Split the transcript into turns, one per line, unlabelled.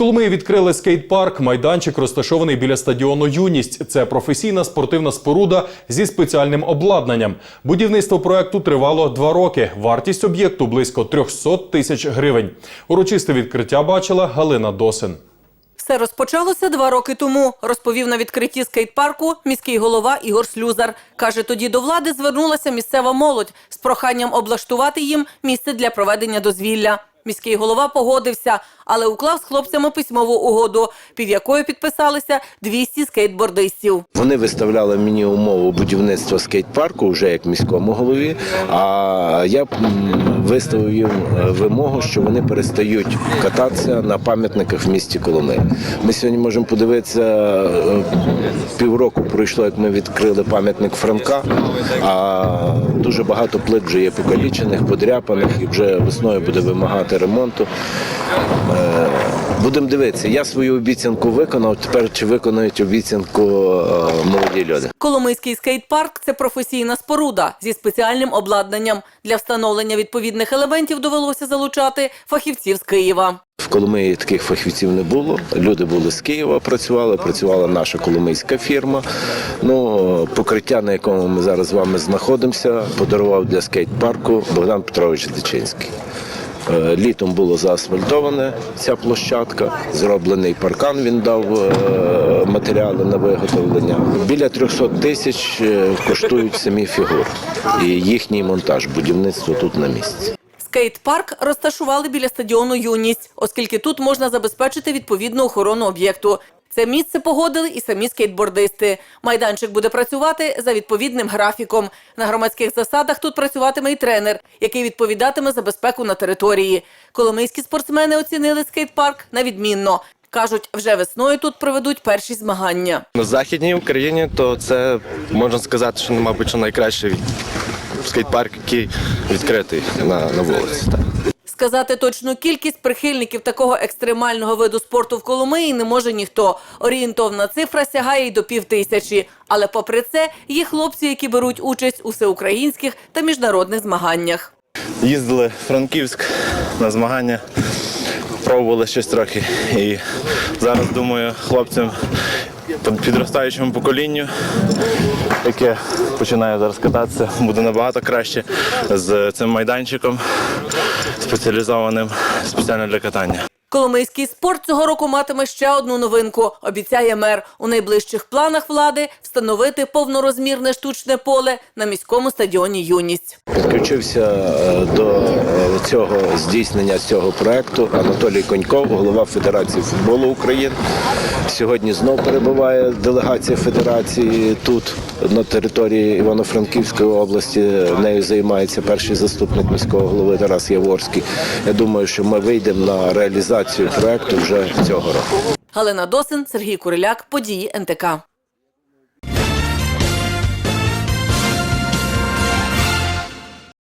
Коломиї відкрили скейт-парк. Майданчик розташований біля стадіону Юність. Це професійна спортивна споруда зі спеціальним обладнанням. Будівництво проекту тривало два роки. Вартість об'єкту близько 300 тисяч гривень. Урочисте відкриття бачила Галина Досин.
Все розпочалося два роки тому, розповів на відкритті скейт-парку міський голова Ігор Слюзар. Каже, тоді до влади звернулася місцева молодь з проханням облаштувати їм місце для проведення дозвілля. Міський голова погодився, але уклав з хлопцями письмову угоду, під якою підписалися 200 скейтбордистів.
Вони виставляли мені умову будівництва скейт-парку вже як міському голові. А я виставив їм е, вимогу, що вони перестають кататися на пам'ятниках в місті Коломиї. Ми сьогодні можемо подивитися е, півроку пройшло, як ми відкрили пам'ятник Франка. А дуже багато плит вже є покалічених, подряпаних і вже весною буде вимагати ремонту. Е, Будемо дивитися. Я свою обіцянку виконав. Тепер чи виконують обіцянку е, молоді люди?
Коломийський скейт-парк – це професійна споруда зі спеціальним обладнанням. Для встановлення відповідних елементів довелося залучати фахівців з Києва.
В Коломиї таких фахівців не було. Люди були з Києва, працювали, працювала наша коломийська фірма. Ну, покриття, на якому ми зараз з вами знаходимося, подарував для скейт-парку Богдан Петрович Дичинський. Е, Літом було заасфальтоване ця площадка, зроблений паркан. Він дав е, матеріали на виготовлення. Біля 300 тисяч е, коштують самі фігури і їхній монтаж, будівництво тут на місці.
Скейт-парк розташували біля стадіону «Юність», оскільки тут можна забезпечити відповідну охорону об'єкту. Це місце погодили і самі скейтбордисти. Майданчик буде працювати за відповідним графіком. На громадських засадах тут працюватиме і тренер, який відповідатиме за безпеку на території. Коломийські спортсмени оцінили скейт-парк на відмінно. Кажуть, вже весною тут проведуть перші змагання.
На західній Україні то це можна сказати, що мабуть найкращий скейт-парк, який відкритий на, на вулиці. Так.
Сказати точну кількість прихильників такого екстремального виду спорту в Коломиї не може ніхто. Орієнтовна цифра сягає й до півтисячі. Але попри це, є хлопці, які беруть участь у всеукраїнських та міжнародних змаганнях.
Їздили в Франківськ на змагання, пробували щось трохи. І зараз думаю, хлопцям підростаючому поколінню, яке починає зараз кататися, буде набагато краще з цим майданчиком спеціалізованим спеціально для катання.
Коломийський спорт цього року матиме ще одну новинку. Обіцяє мер у найближчих планах влади встановити повнорозмірне штучне поле на міському стадіоні Юність.
Підключився е, до е, цього здійснення цього проекту Анатолій Коньков, голова Федерації футболу України. Сьогодні знов перебуває делегація федерації тут, на території Івано-Франківської області. Нею займається перший заступник міського голови Тарас Яворський. Я думаю, що ми вийдемо на реалізацію проекту вже цього року.
Галина Досин, Сергій Куриляк, події НТК.